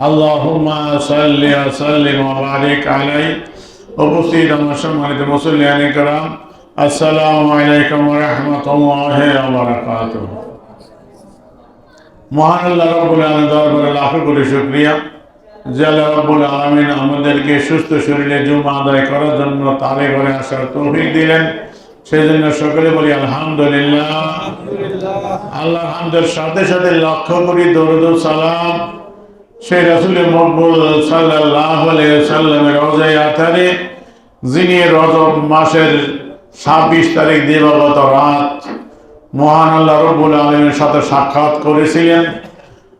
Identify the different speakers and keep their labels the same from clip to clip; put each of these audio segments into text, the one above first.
Speaker 1: اللهم صل وسلم وبارك عليه উপস্থিত আমার সম্মানিত মুসল্লিয়ান کرام আসসালামু আলাইকুম ওয়া রাহমাতুল্লাহি ওয়া বারাকাতুহু মহান আল্লাহ রাব্বুল আলামিন দরবারে লাখো কোটি শুকরিয়া যে আল্লাহ রাব্বুল আলামিন আমাদেরকে সুস্থ শরীরে জুমা আদায় করার জন্য তারে ঘরে আসার তৌফিক দিলেন সেই জন্য সকলে বলি আলহামদুলিল্লাহ আল্লাহর হামদের সাথে সাথে লক্ষ্য করি দরুদ ও সালাম সেই রাসূলের মকবুল সাল্লামের রোজায় আথারে যিনি রজব মাসের ছাব্বিশ তারিখ দিবাগত রাত, মহান আল্লাহ রব্বুল আলমের সাথে সাক্ষাৎ করেছিলেন,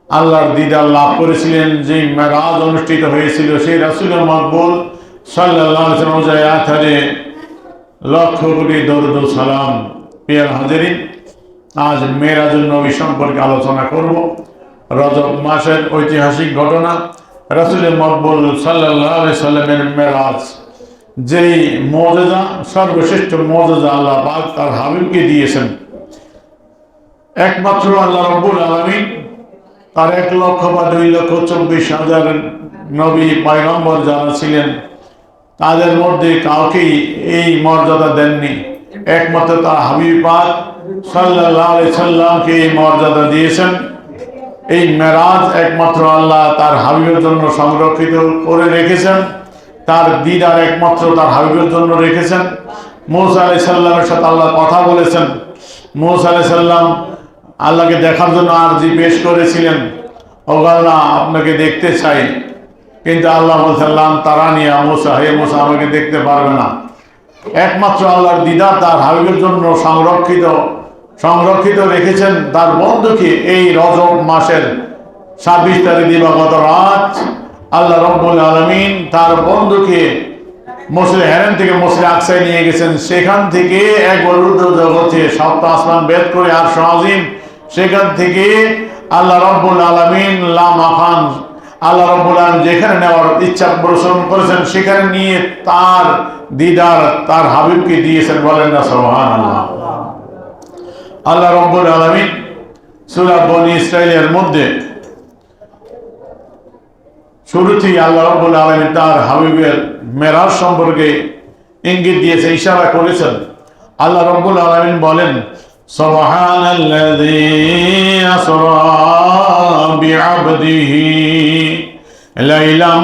Speaker 1: আল্লাহর দিদার লাভ করেছিলেন যে মেরাজ অনুষ্ঠিত হয়েছিল, সেই রাসুলের মকবুল সাল্লাহ আথারে লক্ষ কোটি দরুদ সালাম। পিয়ার হাজারিন, আজ মেরাজুল নবী সম্পর্কে আলোচনা করব। রজব মাসের ঐতিহাসিক ঘটনা রাসুলের মকবুল সাল্লাহ সাল্লামের মেরাজ। যেই মজেজা, সর্বশ্রেষ্ঠ মজেজা আল্লাহ পাক তার হাবিবকে দিয়েছেন। একমাত্র আল্লাহ রব্বুল আলমিন, তার এক লক্ষ বা দুই লক্ষ চব্বিশ হাজার নবী পয়গম্বর যারা ছিলেন, তাদের মধ্যে কাউকেই এই মর্যাদা দেননি। একমাত্র তার হাবিব পাক সাল্লাহ সাল্লামকে এই মর্যাদা দিয়েছেন। এই মেরাজ একমাত্র আল্লাহ তার হাবিবের জন্য সংরক্ষিত করে রেখেছেন। তার দিদার একমাত্র তার হাবিবের জন্য রেখেছেন। মৌসা আলাই সাল্লামের সাথে আল্লাহ কথা বলেছেন। মৌসা আলাই সাল্লাম আল্লাহকে দেখার জন্য আরজি পেশ করেছিলেন। ও আল্লাহ আপনাকে দেখতে চাই। কিন্তু আল্লাহ বলছিলাম তারা নিয়ে মোসা, হে মোসা, আমাকে দেখতে পারবে না। একমাত্র আল্লাহর দিদার তার হাবিবের জন্য সংরক্ষিত সংরক্ষিত রেখেছেন তার বন্ধুকে এই রজব মাসের ছাব্বিশ তারিখ দিবাগত রাত। আল্লাহ রব্বুল আলমিন তার বন্ধুকে মসলে হেরেন থেকে মসলে আকসায় নিয়ে গেছেন। সেখান থেকে এক বলুদ জগতে সপ্ত আসমান বেদ করে আর সহাজিম সেখান থেকে আল্লাহ রব্বুল আলমিন লামাফান আল্লাহ রব্বুল আলম যেখানে নেওয়ার ইচ্ছা প্রদর্শন করেছেন, সেখানে নিয়ে তার দিদার, তার হাবিবকে দিয়েছেন। বলেন না সোহান আল্লাহ আল্লাহ রব্বুল আলমিন সুরা বনি ইসরায়েলের মধ্যে শুরুতেই আল্লাহ রব্বুল আলমিন তার হাবিবের মেরাজ সম্পর্কে ইঙ্গিত দিয়েছে ইশারা করেছেন আল্লাহ রব্বুল আলমিন বলেন سبحان الذي أسرى بعبده ليلا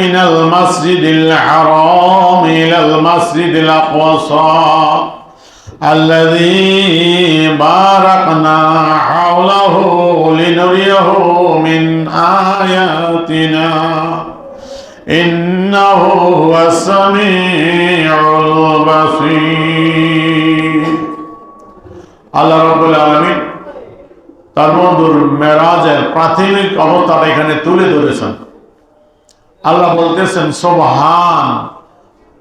Speaker 1: من المسجد الحرام إلى المسجد الأقصى الذي باركنا حوله لنريه من آياتنا إنه هو السميع البصير আল্লাহ রব্বুল আলমিন তার বন্ধুর মেরাজের প্রাথমিক অবস্থাটা এখানে তুলে ধরেছেন আল্লাহ বলতেছেন সোবহান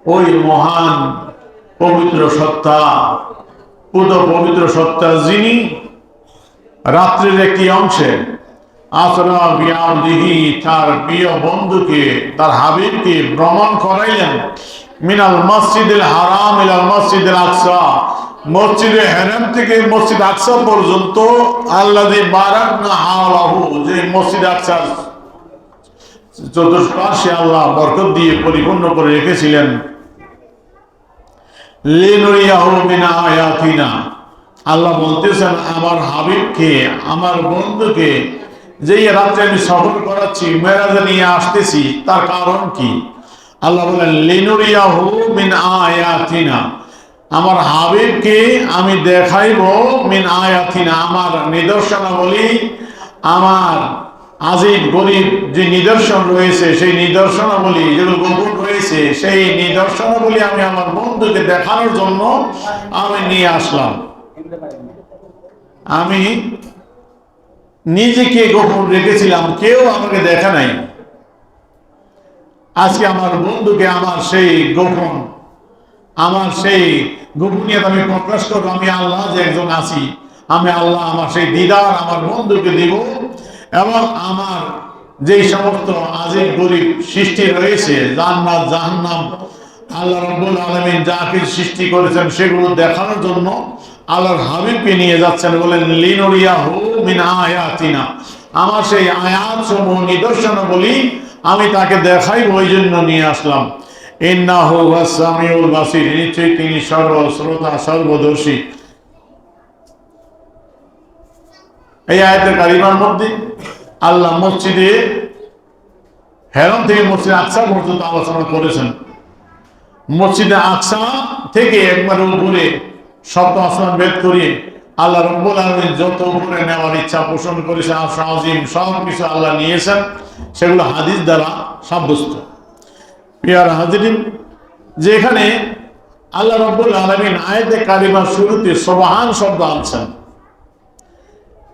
Speaker 1: ওই মহান পবিত্র সত্তা, পুত পবিত্র সত্তা যিনি রাত্রির একটি অংশে আসরা তার প্রিয় বন্ধুকে, তার হাবিবকে ভ্রমণ করাইলেন। মিনাল মসজিদুল হারাম ইলাল মসজিদুল আকসা। মসজিদে হেরাম থেকে মসজিদ আকসা পর্যন্ত আল্লাহ বারাক না হাওলাহু, যে মসজিদ আকসার চতুষ্পার্শ্বে আল্লাহ বরকত দিয়ে পরিপূর্ণ করে রেখেছিলেন। আল্লাহ বলতেছেন, আমার হাবিবকে, আমার বন্ধুকে যে রাত্রে আমি সফর করাচ্ছি, মেরাজে নিয়ে আসতেছি, তার কারণ কি? আল্লাহ বলেন লিনুরিয়াহু মিন আয়াতিনা। আমার হাবিবকে আমি দেখাইব মিন আয়াতিনা, আমার নিদর্শনাবলী, আমার আজিব গরিব যে নিদর্শন রয়েছে, সেই নিদর্শনাবলী যেগুলো গোপন রয়েছে, সেই নিদর্শনাবলী আমি আমার বন্ধুকে দেখানোর জন্য আমি নিয়ে আসলাম। আমি নিজেকে গোপন রেখেছিলাম, কেউ আমাকে দেখা নাই। আজকে আমার বন্ধুকে আমার সেই গোপন, আমার সেই গোপনীয়তা আমি প্রকাশ করব, আমি আল্লাহ যে একজন আছি, আমি আল্লাহ আমার সেই দিদার, আমার বন্ধুকে দিব। এবং আমার যেই সমস্ত আজিব গরিব সৃষ্টি রয়েছে, জান্নাত, জাহান্নাম, আল্লাহ রব্বুল আলমিন যা কিছু সৃষ্টি করেছেন সেগুলো দেখানোর জন্য আল্লাহর হাবিবকে নিয়ে যাচ্ছেন, বলেন লিনুরিয়া হু মিন আয়াতিনা। আমার সেই আয়াত সমূহ নিদর্শন বলি আমি তাকে দেখাই ওই জন্য নিয়ে আসলাম। ইন্নাহু সামিউল বাসির, নিশ্চয়ই তিনি সর্বশ্রোতা সর্বদর্শী। এই আয়াতের কারিমার মধ্যে আল্লাহ মসজিদে হেরম থেকে মসজিদ আকসা পর্যন্ত আলোচনা করেছেন। মসজিদে আকসা থেকে একবারে উপরে সপ্ত আসমান বেদ করিয়ে আল্লাহ রব্বুল আলমী যত উপরে নেওয়ার ইচ্ছা পোষণ করেছেন আফসা সব কিছু আল্লাহ নিয়েছেন, সেগুলো হাদিস দ্বারা সাব্যস্ত। পিয়ার হাজিরিন যে এখানে আল্লাহ রব্বুল আলমিন আয়তে কারিমার শুরুতে সোবাহান শব্দ আনছেন।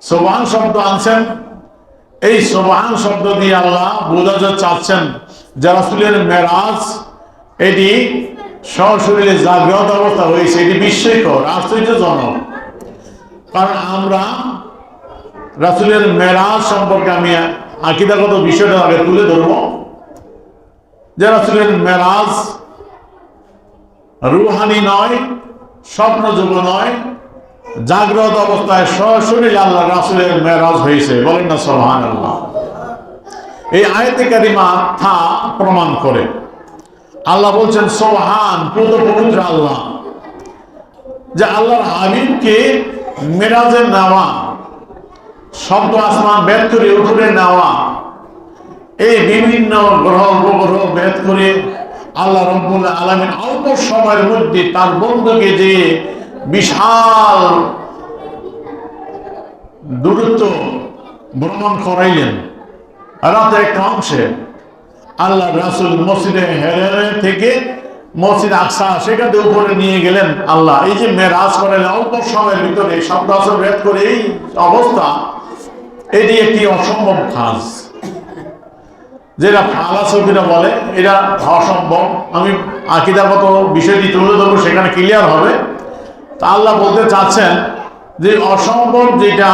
Speaker 1: সোবাহান শব্দ আনছেন। এই সোবাহান শব্দ দিয়ে আল্লাহ বোঝাতে চাচ্ছেন যে রাসূলের মেরাজ, এটি সশরীরে জাগ্রত অবস্থা হয়েছে, এটি বিস্ময়কর, আশ্চর্যজনক। কারণ আমরা রাসূলের মেরাজ সম্পর্কে আমি আকিদাগত বিষয়টা আগে তুলে ধরব। যে রাসূলের মেরাজ রুহানি নয় স্বপ্নযোগ্য নয় জাগ্রত অবস্থায় সরাসরি আল্লাহ রাসুলের মেরাজ হয়েছে। বলেন না সোহান আল্লাহ এই আয়তে কারিমা থা প্রমাণ করে। আল্লাহ বলছেন সোহান পুত পবিত্র আল্লাহ, যে আল্লাহর হাবিবকে মেরাজের নেওয়া শব্দ আসমান বেদ করে উপরে নেওয়া, এই বিভিন্ন গ্রহ উপগ্রহ বেদ করে আল্লাহ রব্বুল আলমিন অল্প সময়ের মধ্যে তার বন্ধুকে যে বিশাল দূরত্ব ভ্রমণ করাইলেন। রাতে একটা অংশে আল্লাহ রাসুল মসজিদে হেরে থেকে মসজিদ আকসা সেখানে উপরে নিয়ে গেলেন আল্লাহ। এই যে মেরাজ করেন অল্প সময়ের ভিতরে সব আসর ভেদ করে এই অবস্থা, এটি একটি অসম্ভব কাজ। যেটা ফালাসফিরা বলে, এটা অসম্ভব। আমি আকিদাগত বিষয়টি তুলে ধরবো, সেখানে ক্লিয়ার হবে। তা আল্লাহ বলতে চাচ্ছেন যে অসম্ভব যেটা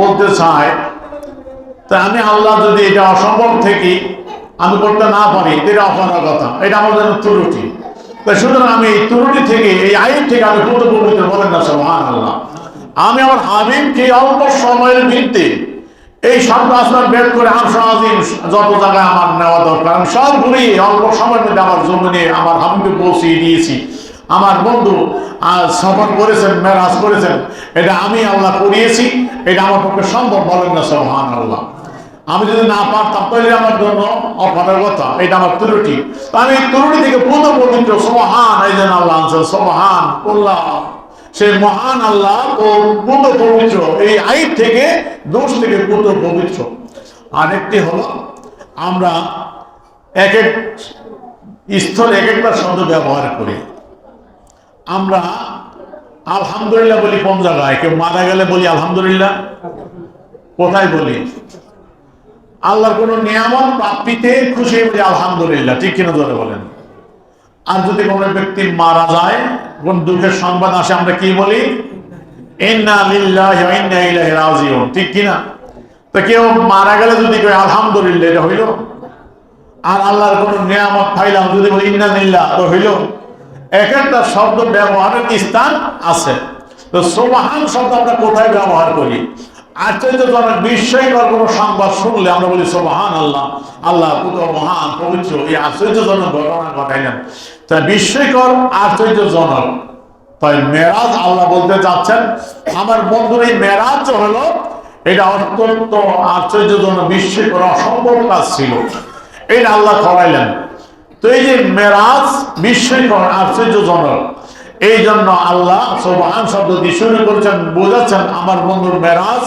Speaker 1: বলতে চায়। তা আমি আল্লাহ যদি এটা অসম্ভব থেকে আমি করতে না পারি, এটা অপরাধ কথা। এটা আমার জন্য ত্রুটি। তাই সুতরাং আমি এই ত্রুটি থেকে, এই আইন থেকে আমি কত বলেন না সোহান আল্লাহ আমি আমার হাবিবকে অল্প সময়ের ভিত্তি এই শব্দ আসমান বের করে আমসা আজিম যত জায়গায় আমার নেওয়া দরকার, আমি সব ঘুরিয়ে অল্প সময়ের মধ্যে আমার জমিনে, আমার হাবিবকে পৌঁছিয়ে দিয়েছি। আমার বন্ধু সফর করেছেন, মেরাজ করেছেন, এটা আমি আল্লাহ করিয়েছি, এটা আমার পক্ষে সম্ভব বলেন না সোহান আল্লাহ আমি যদি না পারতাম, তাহলে আমার জন্য অফারের কথা, এটা আমার ত্রুটি। আমি ত্রুটি থেকে পুত পবিত্র সোহান এই জন্য আল্লাহ আনছেন সোহান উল্লাহ সে মহান আল্লাহ ও পুত পবিত্র, এই আইন থেকে দোষ থেকে পুত পবিত্র। আরেকটি হলো, আমরা এক এক স্থলে এক একটা শব্দ ব্যবহার করি। আমরা আলহামদুলিল্লাহ বলি কোন জায়গায়? কেউ মারা গেলে বলি আলহামদুলিল্লাহ? কোথায় বলি? আল্লাহর কোন নিয়ামত প্রাপ্তিতে খুশি বলি আলহামদুলিল্লাহ। ঠিক কিনা ধরে বলেন? আর যদি কোনো ব্যক্তি মারা যায়, কোন দুঃখের সংবাদ আসে, আমরা কি বলি? ঠিক কিনা? তো কেউ মারা গেলে যদি কই আলহামদুলিল্লাহ, এটা হইল? আর আল্লাহর কোন নিয়ামত পাইলাম যদি বলি ইন্না লিল্লাহ, তো হইল? এক একটা শব্দ ব্যবহারের স্থান আছে। তো সোবাহান শব্দ আমরা কোথায় ব্যবহার করি? কোনো শুনলে আমরা বলি আল্লাহ আল্লাহ এই আশ্চর্যজনক আশ্চর্যজনক। তাই মেরাজ আল্লাহ বলতে চাচ্ছেন, আমার বন্ধুর এই মেরাজ হলো, এটা অত্যন্ত আশ্চর্যজনক, বিস্ময়কর, অসম্ভব কাজ ছিল। এটা আল্লাহ করাইলেন। তো এই যে মেরাজ বিস্ময়কর, আশ্চর্যজনক। এই জন্য আল্লাহ সোবাহান শব্দ দিয়ে শুরু করেছেন, বোঝাচ্ছেন, আমার বন্ধুর মেরাজ,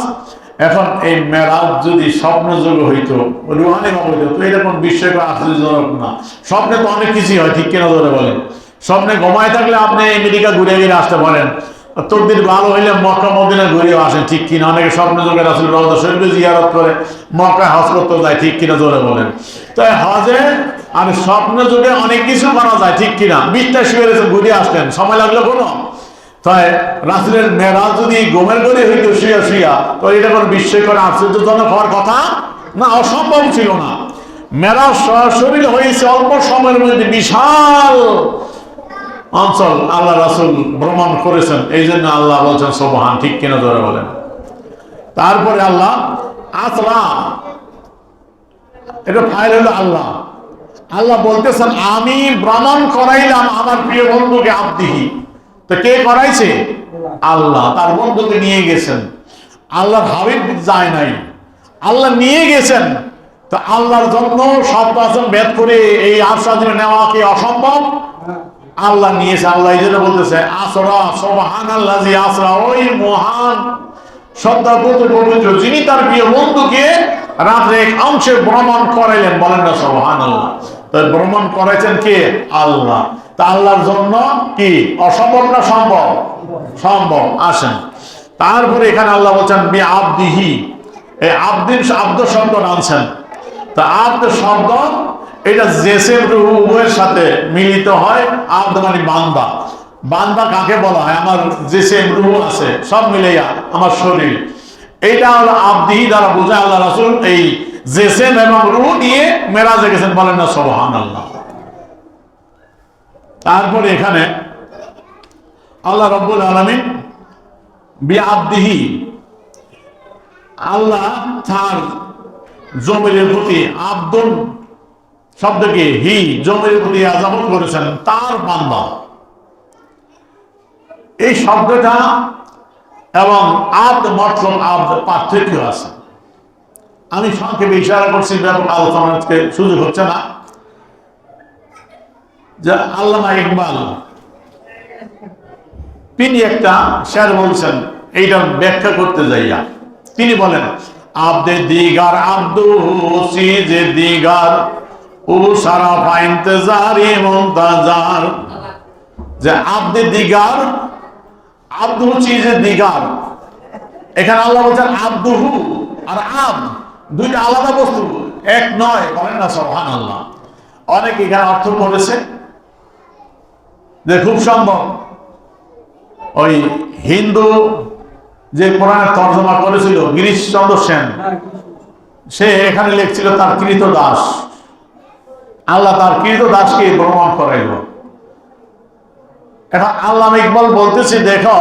Speaker 1: এখন এই মেরাজ যদি স্বপ্নযোগ্য হইতো রুহানি হইতো তো এরকম বিস্ময়কর, আশ্চর্যজনক না। স্বপ্নে তো অনেক কিছুই হয়, ঠিক কিনা ধরে বলেন। স্বপ্নে ঘুমায় থাকলে আপনি আমেরিকা ঘুরে ঘুরে আসতে পারেন। তকদির ভালো হইলে মক্কা, মদিনা ঘুরেও আসেন, ঠিক কিনা? অনেকে স্বপ্ন যোগে রাসুল রওজা শরীফে জিয়ারত করে, মক্কায় হজ করতে যায়, ঠিক কিনা জোরে বলেন। তাই হজে আর স্বপ্ন যুগে অনেক কিছু করা যায়, ঠিক কিনা? বিশটা শুয়ে রয়েছে ঘুরে আসলেন। সময় লাগল কোনো তাই রাসুলের মেরাজ যদি গোমের করে হইতো শুয়া শুয়া, তো এটা কোনো বিস্ময়কর, আশ্চর্যজনক হওয়ার কথা না, অসম্ভব ছিল না। মেরাজ সরাসরি হয়েছে অল্প সময়ের মধ্যে, বিশাল অঞ্চল আল্লাহ রাসুল ভ্রমণ করেছেন। এই জন্য আল্লাহ বলছেন, সোবহান, ঠিক কিনা ধরে বলেন। তারপরে আল্লাহ আসরা এটা ফাইল হলো আল্লাহ। আল্লাহ বলতেছেন আমি ভ্রমণ করাইলাম আমার প্রিয় বন্ধুকে আব্দিহি। তো কে করাইছে? আল্লাহ। তার বন্ধুকে নিয়ে গেছেন। আল্লাহর হাবিব যায় নাই। আল্লাহ নিয়ে গেছেন। তো আল্লাহর জন্য সব আসন ভেদ করে এই আশ্বাসনে নেওয়া কি অসম্ভব? আল্লাহ নিয়েছে। আল্লাহ এই জন্য বলতেছে, আসরা সোবাহান আল্লাহ আসরা, ওই মহান শ্রদ্ধাপুত পবিত্র, যিনি তার প্রিয় বন্ধুকে রাত্রে এক অংশে ভ্রমণ করাইলেন। বলেন না সোবাহান আল্লাহ ভ্রমণ করেছেন কে? আল্লাহ। তা আল্লাহর জন্য কি? অসম্ভব না সম্ভব? সম্ভব। আসেন। তারপরে এখানে আল্লাহ বলছেন বি আবদিহি। এই আব্দিন আব্দ শব্দ আনছেন তা আব্দ শব্দ, এটা জেসেম উভয়ের সাথে মিলিত হয়, আব্দ মানে বান্দা। বান্দা কাকে বলা হয়? আমার জেসেম রুহু আছে, সব মিলেয়া আমার শরীর। এইটা হলো আব্দিহি দ্বারা বোঝা আল্লাহ রাসূল এই জেসেম এবং রুহু নিয়ে মেরাজে গেছেন বলেন না, সুবহানাল্লাহ। তারপরে এখানে আল্লাহ রব্বুল আলামিন বি আব্দিহি আল্লাহ তার জমির প্রতি আব্দুল শব্দকে হি জমির প্রতি আজামত করেছেন, তার বান্দা। এই শব্দটা এবং আব্দ মতলব আব্দ পার্থক্য আছে। আমি সংক্ষেপে ইশারা করছি, ব্যাপক আলোচনার আজকে সুযোগ হচ্ছে না। যে আল্লামা ইকবাল তিনি একটা শের বলছেন, এইটা ব্যাখ্যা করতে যাইয়া। তিনি বলেন, আব্দে দিগার আব্দু দিগার ও সারা মুনতাজার। যে আব্দে দিগার, আব্দু দিগার। এখানে আল্লাহ বলছেন আব্দুহু, আর আব দুইটা আলাদা বস্তু। এক নয়, বলেন না সবহান আল্লাহ অনেক এখানে অর্থ করেছে যে খুব সম্ভব। ওই হিন্দু যে কোরআনের তর্জমা করেছিল, গিরিশচন্দ্র সেন, সে এখানে লিখছিল তার কৃত দাস। আল্লাহ তার কৃত দাসকে ভ্রমণ করাইল। এখন আল্লাহ ইকবাল বলতেছি, দেখো,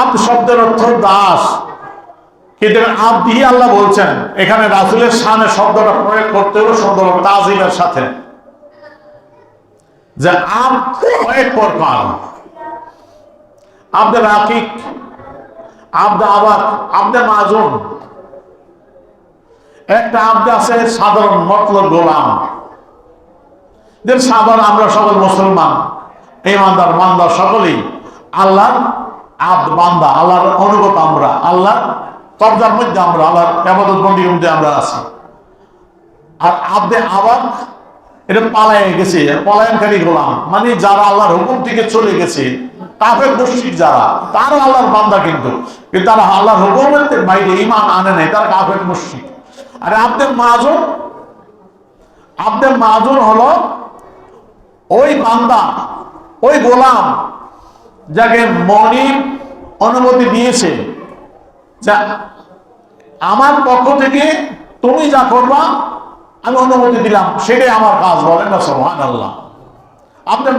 Speaker 1: আপ শব্দের অর্থ দাস। কিন্তু আপ দিয়ে আল্লাহ বলছেন, এখানে রাসুলের সামনে শব্দটা প্রয়োগ করতে হলো শব্দ তাজিমের সাথে। যে প্রকার। আব্দে রাকিক, আব্দে আব্দে মাজুন। একটা আব্দে আছে সাধারণ মতলব গোলাম। যে সাধারণ আমরা সকল মুসলমান, ইমানদার, মানদার সকলেই আল্লাহর আব্দ বান্দা, আল্লাহর অনুগত আমরা, আল্লাহর কবজার মধ্যে আমরা, আল্লাহর আবাদত বন্দির মধ্যে আমরা আছি। আর আব্দে আবাক এটা পালায় গেছে পলায়নকারী গোলাম। মানে যারা আল্লাহর হুকুম থেকে চলে গেছে, কাফের মুশরিক যারা, তারা আল্লাহর বান্দা কিন্তু। কিন্তু তারা আল্লাহর হুকুমের বাইরে ইমান আনে নাই, তারা কাফের মুশরিক। আর আব্দের মাহাজন আব্দের মাহাজন হলো ওই বান্দা, ওই গোলাম, যাকে মনিব অনুমতি দিয়েছে। আমার পক্ষ থেকে তুমি যা করবা, আমি অনুমতি দিলাম। সেটাই আমার কাজ বলেন না সোহান আল্লাহ আপনার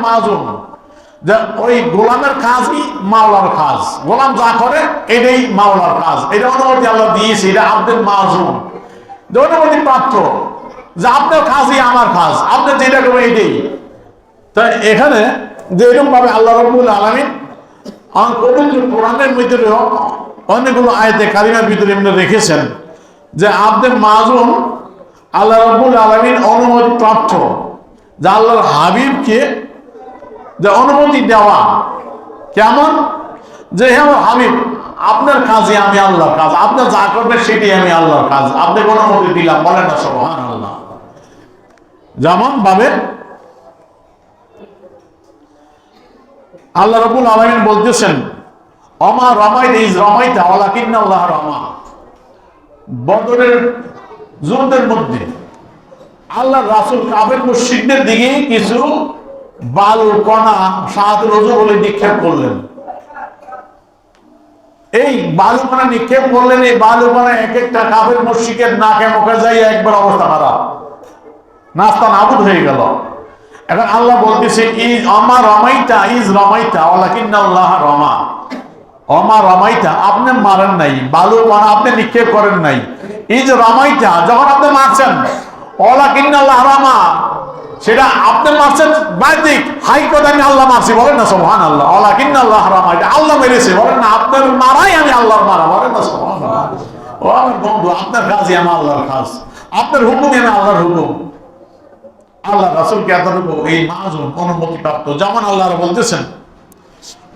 Speaker 1: যে, ওই গোলামের কাজই মাওলার কাজ। গোলাম যা করে, এটাই মাওলার কাজ। এটা অনুমতি আল্লাহ দিয়েছে, এটা আপনাদের মাহাজন যে অনুমতি প্রাপ্ত। যে, আপনার কাজই আমার কাজ। আপনি যেটা করবেন এটাই। তা এখানে যে এরকম ভাবে আল্লাহ রবুল আলমিন কোরআনের মধ্যে অনেকগুলো আয়তে কারিমার ভিতরে এমনি রেখেছেন যে আব্দের মাজুন আল্লাহ রবুল আলমিন অনুমতি প্রাপ্ত, যে আল্লাহর হাবিবকে যে অনুমতি দেওয়া কেমন? যে হে আমার হাবিব, আপনার কাজে আমি আল্লাহর কাজ আপনার যা করবেন সেটাই আমি আল্লাহর কাজ আপনাকে অনুমতি দিলাম, বলেন না সবহান আল্লাহ যেমন ভাবে আল্লাহ রবুল আলমিন বলতেছেন অমা রমাই ইজ রমাইতা ওলাকিন আল্লাহ রমা। বদরের যুদ্ধের মধ্যে আল্লাহ রাসুল কাবের মুশিকদের দিকে কিছু বালু, কণা, সাত রজু বলে নিক্ষেপ করলেন। এই বালু নিক্ষেপ করলেন, এই বালু এক একটা কাবের মুশিকের নাকে, মুখে যাই একবার অবস্থা খারাপ। নাস্তা নাবুদ হয়ে গেল। এখন আল্লাহ বলতেছে, ইজ অমা রমাইতা, ইজ রমাইতা ওলাকিন আল্লাহ রমা। অমা রমাইতা, আপনি মারেন নাই, বালু আপনি নিক্ষেপ করেন নাই। এই যে রামাইটা যখন আপনি মারছেন ওলা কিন্নাল্লাহ রামা, সেটা আপনি মারছেন, বাহ্যিক, হাই কথা আমি আল্লাহ মারছি, বলেন না সোহান আল্লাহ ওলা কিন্নাল্লাহ রামা এটা আল্লাহ মেরেছে, বলেন না, আপনার মারাই আমি আল্লাহর মারা, বলেন না সোহান ও আমার বন্ধু, আপনার কাজই আমার আল্লাহর কাজ। আপনার হুকুমই আমি আল্লাহর হুকুম। আল্লাহ রাসুলকে এতটুকু এই মাহুম অনুমতি প্রাপ্ত। যেমন আল্লাহ বলতেছেন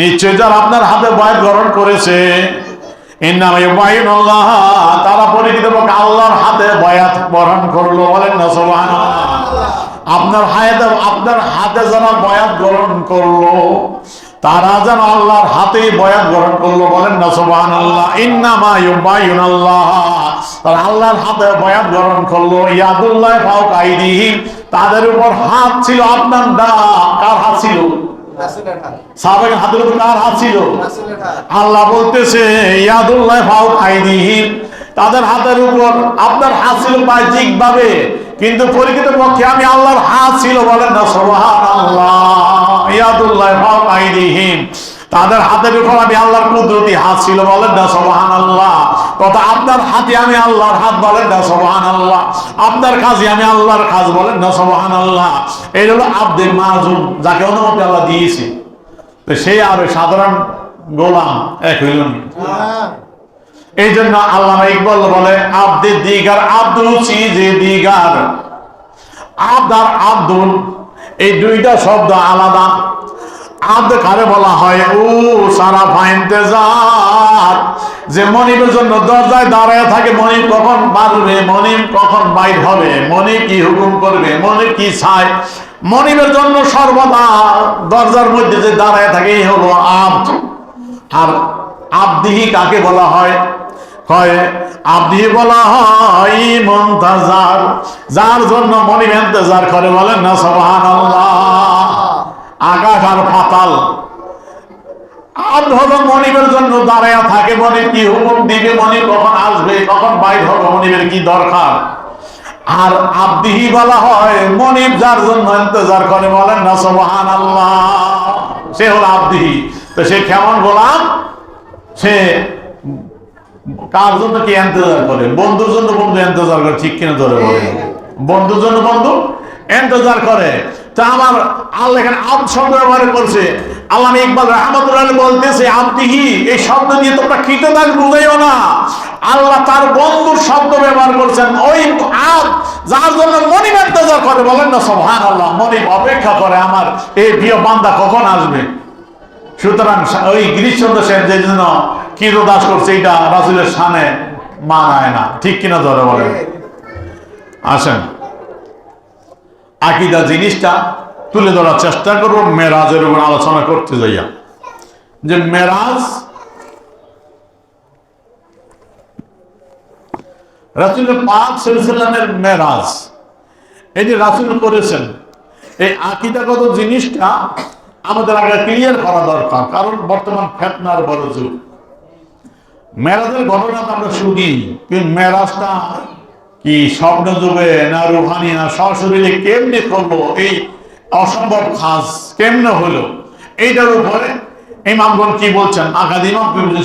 Speaker 1: নিশ্চয় যারা আপনার হাতে বয়াত গ্রহণ করেছে, ইন্নামা ইউবায়ুনাল্লাহ তারা পরিচিতভাবে আল্লাহর হাতে বয়াত গ্রহণ করল, বলেন না, সুবহানাল্লাহ। আপনার হাতে আপনার হাতে যারা বয়াত গ্রহণ করল, তারা যেন আল্লাহর হাতে বয়াত গ্রহণ করল, বলেন না সুবহান আল্লাহ ইন্নামা ইউবাইয়ুনাল্লাহ তারা আল্লাহর হাতে বয়াত গ্রহণ করল। ইয়াদুল্লাহ ফাওক আইদিহিম তাদের উপর হাত ছিল আপনার দা কার হাত ছিল? সাহাবের হাতের উপর কার হাত ছিল? আল্লাহ বলতেছে ইয়াদুল্লাহ ফাউক আইদিহিম তাদের হাতের উপর আপনার হাত ছিল বাহ্যিক ভাবে কিন্তু পরিচিত পক্ষে আমি আল্লাহর হাত ছিল বলেন না সুবহানাল্লাহ ইয়াদুল্লাহ ফাউক আইদিহিম তাদের হাতের উপর আমি আল্লাহর কুদরতি হাত ছিল, বলেন না, সুবহানাল্লাহ। তথা আপনার হাতে আমি আল্লাহর হাত, বলেন না, সুবহানাল্লাহ। আপনার কাজে আমি আল্লাহর কাজ, বলেন না, সুবহানাল্লাহ। এই হলো আব্দুল মাহজুম যাকে অনুমতি আল্লাহ দিয়েছে। তো সেই আর সাধারণ গোলাম এক হইল এই জন্য আল্লাহ ইকবল বলে, আব্দে দিগার আব্দুল চিজে দিগার। আব্দ আর আব্দুল, এই দুইটা শব্দ আলাদা। আব্দ কারে বলা হয়, ও সারা ফাইন্তেজার যে মনিবের জন্য দরজায় দাঁড়ায় থাকে, মনিব কখন বাড়বে, মনিব কখন বাইর হবে, মনিব কি হুকুম করবে, মনিব কি চায়? মনিবের জন্য সর্বদা দরজার মধ্যে যে দাঁড়ায় থাকে, এই হলো আব্দ। আর আবদিহি কাকে বলা হয়? কয়, আবদিহি বলা হয় মন্তাজার। যার জন্য মনিব ইন্তজার করে, বলেন না, সুবহানাল্লাহ। আকাশ আর পাতাল। আর হলো মনিবের জন্য দাঁড়ায় থাকে মনিব কি হুকুম দিবে মনে কখন আসবে, কখন বাইর হবে মনিবের কি দরকার? আর আব্দিহি বলা হয়, মনিব যার জন্য ইন্তজার করে, বলেন না সোহান আল্লাহ সে হলো আব্দিহি। তো সে কেমন গোলাম? সে কার জন্য কি ইন্তজার করে? বন্ধুর জন্য বন্ধু ইন্তজার করে, ঠিক কিনা ধরে বলে বন্ধুর জন্য বন্ধু ইন্তজার করে। তা আমার আল্লাহ এখানে আব শব্দ ব্যবহার করছে আল্লাহ ইকবাল রহমতুল্লাহ বলতেছে আব্দিহি এই শব্দ নিয়ে তোমরা কীটনাশ বুঝাইও না। আল্লাহ তার বন্ধুর শব্দ ব্যবহার করছেন, ওই আব যার জন্য মনিব ইন্তজার করে, বলেন না সোহান আল্লাহ মনিব অপেক্ষা করে আমার, এই প্রিয় বান্দা কখন আসবে? সুতরাং ওই গিরিশচন্দ্র সেন যে জন্য কীরদাস করছে, এটা রাসুলের সামনে মানায় না। ঠিক কিনা ধরে বলেন? আসেন। আকিদা জিনিসটা তুলে ধরার চেষ্টা করব, মেরাজের উপর আলোচনা করতে যাইয়া। যে মেরাজ রাসুল পাক সাল্লামের মেরাজ। এই যে রাসুল করেছেন, এই আকিদাগত জিনিসটা আমাদের আগে ক্লিয়ার করা দরকার, কারণ বর্তমান ফেতনার বড় যুগ। মেরাজের ঘটনা আমরা শুনি, কিন্তু মেরাজটা কি স্বপ্ন যুগে না রুহানি, না সরাসরি কেমনে করব? এই অসম্ভব খাস কেমনে হলো? এইটার উপরে ইমামগণ কি বলছেন? আকাদ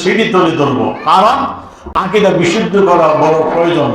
Speaker 1: সেটি তুলে ধরবো। কারণ আকিদা বিশুদ্ধ করা বড় প্রয়োজন।